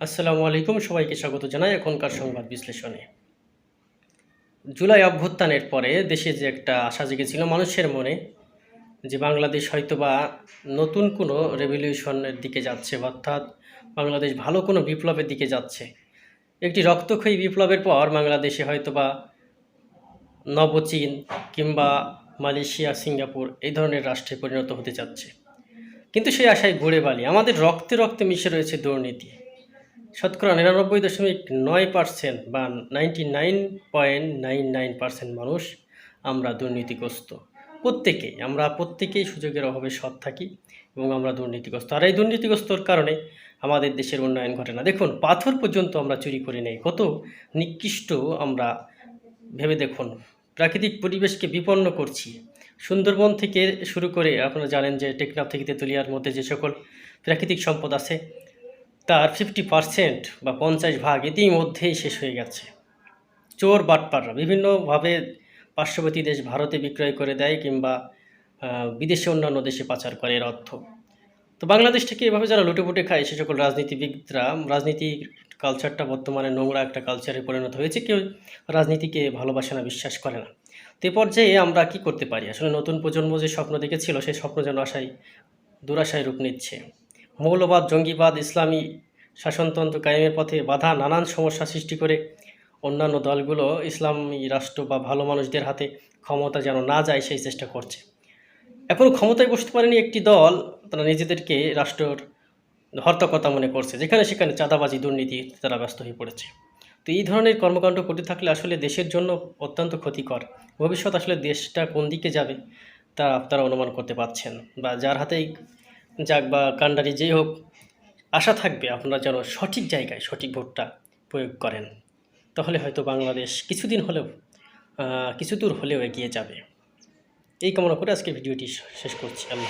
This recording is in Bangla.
আসসালামু আলাইকুম। সবাইকে স্বাগত জানাই এখনকার সংবাদ বিশ্লেষণে। জুলাই অভ্যুত্থানের পরে দেশে যে একটা আশা জেগেছিল মানুষের মনে, যে বাংলাদেশ হয়তোবা নতুন কোনো রেভলিউশনের দিকে যাচ্ছে, অর্থাৎ বাংলাদেশ ভালো কোনো বিপ্লবের দিকে যাচ্ছে। একটি রক্তক্ষয়ী বিপ্লবের পর বাংলাদেশে হয়তোবা নবচীন কিংবা মালয়েশিয়া, সিঙ্গাপুর এই ধরনের রাষ্ট্রে পরিণত হতে যাচ্ছে। কিন্তু সেই আশায় ঘুরে বালি, আমাদের রক্তে রক্তে মিশে রয়েছে দুর্নীতি। শতকরা নিরানব্বই দশমিক নয় পার্সেন্ট বা ninety nine point nine nine percent মানুষ আমরা দুর্নীতিগ্রস্ত। প্রত্যেকেই আমরা প্রত্যেকেই সুযোগের অভাবে সৎ থাকি এবং আমরা দুর্নীতিগ্রস্ত। আর এই দুর্নীতিগ্রস্তর কারণে আমাদের দেশের উন্নয়ন ঘটে না। দেখুন, পাথর পর্যন্ত আমরা চুরি করে নেই। কত নিকৃষ্ট আমরা ভেবে দেখুন। প্রাকৃতিক পরিবেশকে বিপন্ন করছি। সুন্দরবন থেকে শুরু করে আপনারা জানেন যে টেকনাফ থেকে তেঁতুলিয়ার মধ্যে যে সকল প্রাকৃতিক সম্পদ আছে তার ফিফটি পার্সেন্ট বা পঞ্চাশ ভাগ ইতিমধ্যেই শেষ হয়ে গেছে। চোর বাটপাররা বিভিন্নভাবে পার্শ্ববর্তী দেশ ভারতে বিক্রয় করে দেয় কিংবা বিদেশে অন্যান্য দেশে পাচার করে এর অর্থ। তো বাংলাদেশ থেকে এভাবে যারা লুটেপুটে খায়, সে সকল রাজনীতিবিদরা রাজনীতি কালচারটা বর্তমানে নোংরা একটা কালচারে পরিণত হয়েছে, কেউ রাজনীতিকে ভালোবাসে না, বিশ্বাস করে না। তো পর্যায়ে আমরা কি করতে পারি? আসলে নতুন প্রজন্ম যে স্বপ্ন দেখেছিল সেই স্বপ্ন যেন আশায়, দুরাশায় রূপ নিচ্ছে। মৌলবাদ, জঙ্গিবাদ, ইসলামী শাসনতন্ত্র কায়েমের পথে বাধা, নানান সমস্যা সৃষ্টি করে অন্যান্য দলগুলো ইসলামী রাষ্ট্র বা ভালো মানুষদের হাতে ক্ষমতা যেন না যায় সেই চেষ্টা করছে। এখনও ক্ষমতায় বসতে পারেনি একটি দল, তারা নিজেদেরকে রাষ্ট্রের হর্তাকর্তা মনে করছে, যেখানে সেখানে চাঁদাবাজি, দুর্নীতি, তারা ব্যস্ত হয়ে পড়েছে। তো এই ধরনের কর্মকাণ্ড করতে থাকলে আসলে দেশের জন্য অত্যন্ত ক্ষতিকর। ভবিষ্যৎ আসলে দেশটা কোন দিকে যাবে, তা আপনারা অনুমান করতে পারছেন বা যার হাতেই যাক বা কান্ডারি যেই হোক আশা থাকবে আপনারা যেন সঠিক জায়গায় সঠিক ভোটটা প্রয়োগ করেন। তাহলে হয়তো বাংলাদেশ কিছুদিন হলেও কিছু দূর হলেও এগিয়ে যাবে। এই কামনা করে আজকে ভিডিওটি শেষ করছি। আল্লাহ